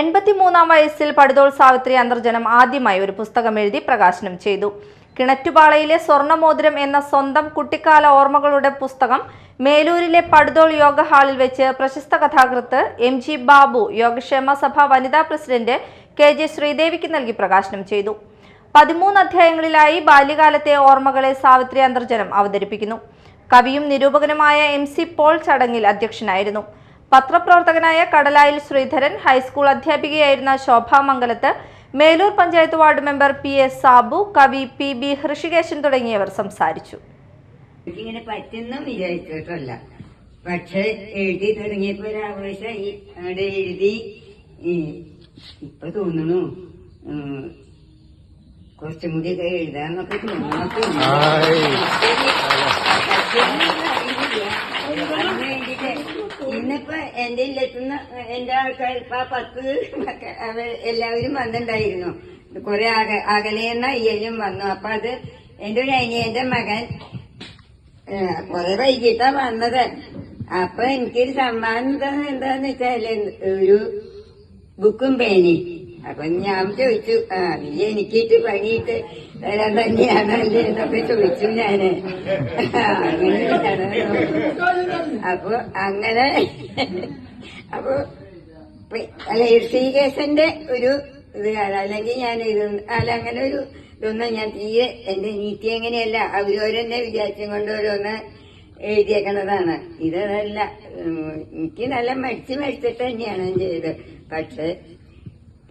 എൺപത്തിമൂന്നാം വയസ്സിൽ പടുതോൾ സാവിത്രി അന്തർജനം ആദ്യമായി ഒരു പുസ്തകം എഴുതി പ്രകാശനം ചെയ്തു. കിണറ്റുപാളയിലെ സ്വർണമോതിരം എന്ന സ്വന്തം കുട്ടിക്കാല ഓർമ്മകളുടെ പുസ്തകം മേലൂരിലെ പടുതോൾ യോഗ ഹാളിൽ വെച്ച് പ്രശസ്ത കഥാകൃത്ത് എം ജി ബാബു യോഗക്ഷേമ സഭ വനിതാ പ്രസിഡന്റ് കെ ജെ ശ്രീദേവിക്ക് നൽകി പ്രകാശനം ചെയ്തു. പതിമൂന്ന് അധ്യായങ്ങളിലായി ബാല്യകാലത്തെ ഓർമ്മകളെ സാവിത്രി അന്തർജനം അവതരിപ്പിക്കുന്നു. കവിയും നിരൂപകനുമായ എം സി പോൾ ചടങ്ങിൽ അധ്യക്ഷനായിരുന്നു. പത്രപ്രവർത്തകനായ കടലായിൽ Sreedharan high school അധ്യാപികയായിരുന്ന Shobha Mangalath Melur panchayat ward member P S Sabu കവി പി ബി ഹൃഷികേശൻ തുടങ്ങിയവർ സംസാരിച്ചു. എനിക്കിങ്ങനെ പറ്റുന്ന വിചാരിച്ചിട്ടല്ല. പക്ഷെ എഴുതി തുടങ്ങിയപ്പോ ഒരു ആവേശമായി അവിടെ എഴുതി ഇപ്പൊ തോന്നണു കുറച്ചും കൂടി എഴുതാന്നൊക്കെ തോന്നണൊക്കെ എന്റെ ഇല്ലത്തുനിന്ന് എന്റെ ആൾക്കാർ ഇപ്പൊ ആ പത്ത് എല്ലാവരും വന്നിട്ടുണ്ടായിരുന്നു. കുറെ അക അകലെന്ന അയ്യലും വന്നു. അപ്പൊ അത് എന്റെ ഒരു അനിയന്റെ മകൻ കൊറേ വൈകിട്ടാ വന്നത്. അപ്പൊ എനിക്കൊരു സമ്മാനം എന്താന്ന് വെച്ചാൽ ഒരു ബുക്കും പേനി അപ്പൊ ഞാൻ ചോദിച്ചു ആ നീ എനിക്കിട്ട് പണിയിട്ട് തരാൻ തന്നെയാണല്ലേ? എന്നൊക്കെ ചോദിച്ചു ഞാൻ. അങ്ങനെയാണ്. അപ്പൊ അങ്ങനെ അപ്പൊ അല്ല ഋഷികേശന്റെ ഒരു ഇത്. അല്ലെങ്കിൽ ഞാൻ ഇത് അല്ല അങ്ങനെ ഒരു ഇതൊന്നും ഞാൻ തീരെ എന്റെ നീതി എങ്ങനെയല്ല അവരോരെന്നെ വിചാരിച്ചും കൊണ്ട് ഓരോന്ന് എഴുതിയേക്കണതാണ് ഇതല്ല എനിക്ക് നല്ല മടിച്ച് മടിച്ചിട്ട് തന്നെയാണ് ഞാൻ ചെയ്തത്. പക്ഷെ